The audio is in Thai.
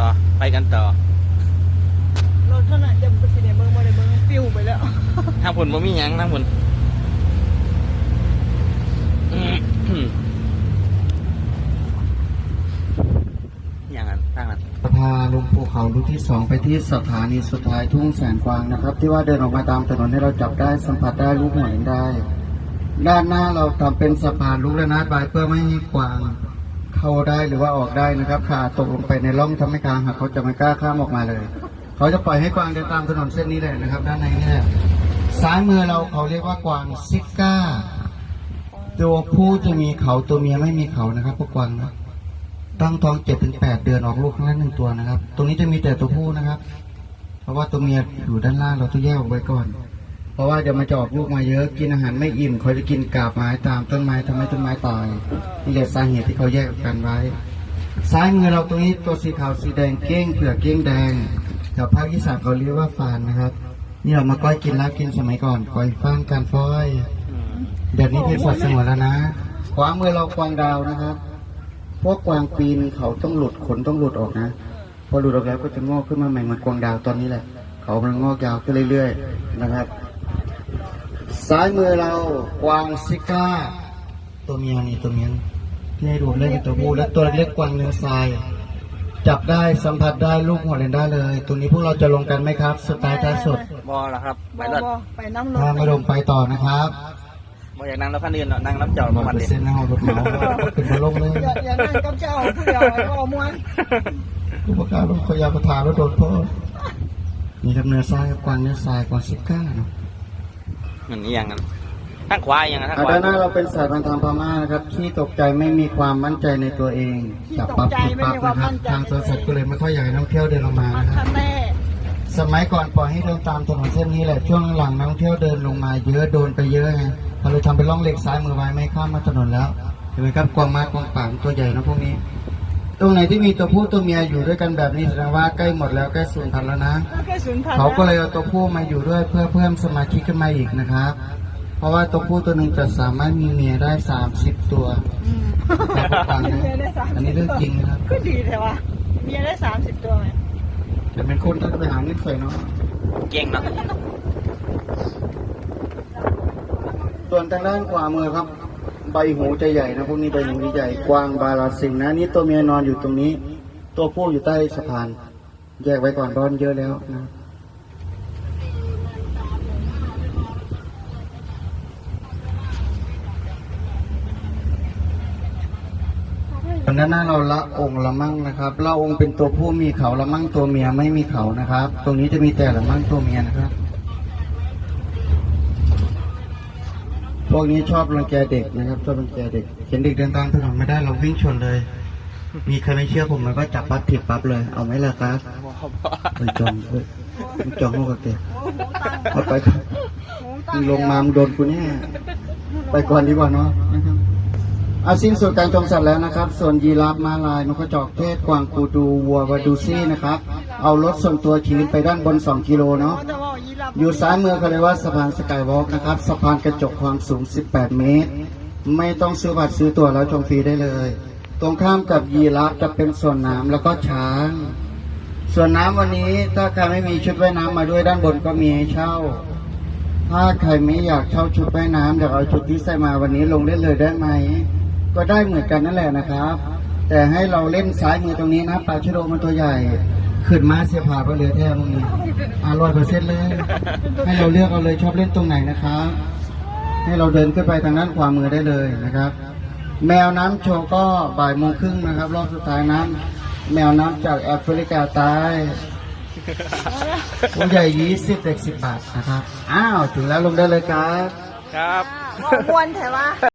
ต่อไปกันต่อรถเท่านั้นจะไปสิเนี่ยเบิ้งบ่ได้เบิ้งฟิวไปแล้วทางผลบ่มีหยังทางผลอืมอืมอย่างนั้นทางนั้นพาลงภูเขาลูกที่สองไปที่สถานีสุดท้ายทุ่งแสนกวางนะครับ ที่ว่าเดินออกมาตามถนนให้เราจับได้สัมผัสได้ลูกหัวเห็นได้ ด้านหน้าเราทำเป็นสะพานลูกระนาดบายเพื่อไม่ให้กวาง เข้าได้หรือว่าออกได้นะครับขาตกลงไปในร่องทำให้กลางหักเขาจะไม่กล้าข้ามออกมาเลย เขาจะปล่อยให้กวางเดินตามถนนเส้นนี้เลยนะครับ ด้านในเนี่ยซ้ายมือเราเขาเรียกว่ากวางซิก้า ตัวผู้จะมีเขาตัวเมียไม่มีเขานะครับพวกกวางนะตั้งท้องเจ็ดถึงแปดเดือนออกลูกครั้งละหนึ่งตัวนะครับ ตรงนี้จะมีแต่ตัวผู้นะครับ เพราะว่าตัวเมียอยู่ด้านล่างเราต้องแยกออกไว้ก่อน ราะว่าเดี๋ยวมันจะออกลูกมาเยอะกินอาหารไม่อิ่มเขาจะกินกาบไม้ตามต้นไม้ทำให้ต้นไม้ตายนี่แหละสาเหตุที่เขาแยกกันไว้ ซ้ายมือเราตรงนี้ตัวสีขาวสีแดงเก้งเผือกเก้งแดงแถวภาคที่สามเขาเรียกว่าฟานนะครับนี่เรามาก้อยกินลาบกินสมัยก่อนก้อยฟ้านการฟ้อยเดี๋ยวนี้เป็นสัตว์สงวนแล้วนะขวามือเรากวางดาวนะครับพวกกวางปีนเขาต้องหลุดขนต้องหลุดออกนะ พอหลุดออกแล้วก็จะงอกขึ้นมาใหม่เหมือนกวางดาวตอนนี้แหละ เขามันงอกยาวขึ้นเรื่อยๆนะครับ ซ้ายมือเรากวางซิก้า ตัวเมียนี่ตัวเมียที่ให้ดูเล่นเป็นตัวผู้และตัวเล็กๆกวางเนื้อทราย จับได้สัมผัสได้ลูกหัวเลนได้เลย ตัวนี้พวกเราจะลงกันไหมครับ สไตล์ท้ายสุดบอแล้วครับ ไปบ่รถบ่ไปน้ำรถถ้าไม่ลงไปต่อนะครับบออยากนั่งรถคันอื่นหรอกนั่งน้ำเจอดประมาณเปอเดีร์เซ็นต์นะเอารถเหมาขึ้นมาลงเลยอย่าอย่านั่งกับเจ้าผู้เดียวไอ้บ่ม่วนผู้ประกาศรถขยาประธานรถโดนพ่อนี่ครับเนื้อทรายครับกวางเนื้อทรายกวางซิก้าเนาะ เหมือนอหย่างนั้นทางขวาอหย่างนั้นทางอะขวาด้านหน้าเราเป็นสายพันธุ์ทางพม่านะครับที่ตกใจไม่มีความมั่นใจในตัวเองจับปั๊บผิดปั๊บนะครับทางตัวสัตว์ก็เลยไม่ค่อยอยากให้นักท่องเที่ยวเดินลงมานะครัคับแน่สมัยก่อนปล่อยให้เดินตามถนนเส้นนี้แหละช่วงหลังนักท่องเที่ยวเดินลงมาเยอะโดนไปเยอะไงเราเลยทำเป็นร่องเหล็กซ้ายมือไว้ไม่ข้ามมาถนนแล้วเห็นไหมครับกวางมากกวางป่างตัวใหญ่นะพวกนี้ ตรงไหนที่มีตัวผู้ตัวเมียอยู่ด้วยกันแบบนี้แสดงว่าใกล้หมดแล้วใกล้สูญพันธุ์แล้วนะก็แค่ศูนย์พันเขาก็เลยเอาตัวผู้มาอยู่ด้วยเพื่อเพิ่มสมาธิขึ้นมาอีกนะครับ เพราะว่าตัวผู้ตัวหนึ่งจะสามารถมีเมียได้สามสิบตัวอืมฟังนะเมียได้สามสิบอันนี้เรื่องจริงนะครับก็ดีแต่ว่าเมียได้สามสิบตัวไหมแต่เป็นคนต้องไปหาเงินใส่เนาะเก่งเนาะส่วนทางด้านขวามือครับ ใบหูจะใหญ่นะพวกนี้ใบหูใหญ่กวางบาลาซิงนะนี่ตัวเมียนอนอยู่ตรงนี้ ตัวผู้อยู่ใต้สะพาน แยกไว้ก่อนร้อนเยอะแล้วนะตอนนั้นเราละองค์ละมั่งนะครับละองค์เป็นตัวผู้มีเขาละมั่งตัวเมียไม่มีเขานะครับ ตรงนี้จะมีแต่ละมั่งตัวเมียนะครับ พวกนี้ชอบรังแกเด็กนะครับ ชอบรังแกเด็ก เห็นเด็กเดินตามถนนไม่ได้เราวิ่งชนเลย มีใครไม่เชื่อผมมันก็จับปั๊บถีบปั๊บเลย เอาไหมล่ะครับไปจองเฮ้ยมึงจองห้องกับแกโอ้โหตังค์เอาไปมึงลงมามึงโดนกูแน่ไปก่อนดีกว่าเนาะนะครับอาสิ้นสุดการชมสัตว์แล้วนะครับ ส่วนยีราฟมาลายนกกระจอกเทศกวางกูดูวัววาดูซี่นะครับ เอารถส่วนตัวชีวิตไปด้านบน 2 กิโลเนาะ อยู่ซ้ายมือเขาเรียกว่าสะพานสกายวอล์กนะครับสะพานกระจกความสูง 18 เมตร ไม่ต้องซื้อบัตรซื้อตั๋วแล้วชมฟรีได้เลย ตรงข้ามกับยีราฟจะเป็นส่วนน้ำแล้วก็ช้าง ส่วนน้ำวันนี้ถ้าใครไม่มีชุดว่ายน้ำมาด้วยด้านบนก็มีให้เช่า ถ้าใครไม่อยากเช่าชุดว่ายน้ำอยากเอาชุดที่ใส่มาวันนี้ลงได้เลยได้ไหม ก็ได้เหมือนกันนั่นแหละนะครับ แต่ให้เราเล่นซ้ายมือตรงนี้นะปลาชโดมันตัวใหญ่ ขึ้นมาเสียผ่าไปเลยแท้มึงนี่อร่อยเปอร์เซ็นต์เลย ให้เราเลือกเอาเลยชอบเล่นตรงไหนนะครับ ให้เราเดินขึ้นไปทางด้านขวามือได้เลยนะครับ แมวน้ำโชว์ก็บ่ายโมงครึ่งนะครับ รอบสุดท้ายน้ำแมวน้ำจากแอฟริกาใต้ตัวใหญ่ยี่สิบเด็กสิบบาทนะครับ อ้าว ถึงแล้วลงได้เลยครับ ครับว่าม้วนแต่ว่า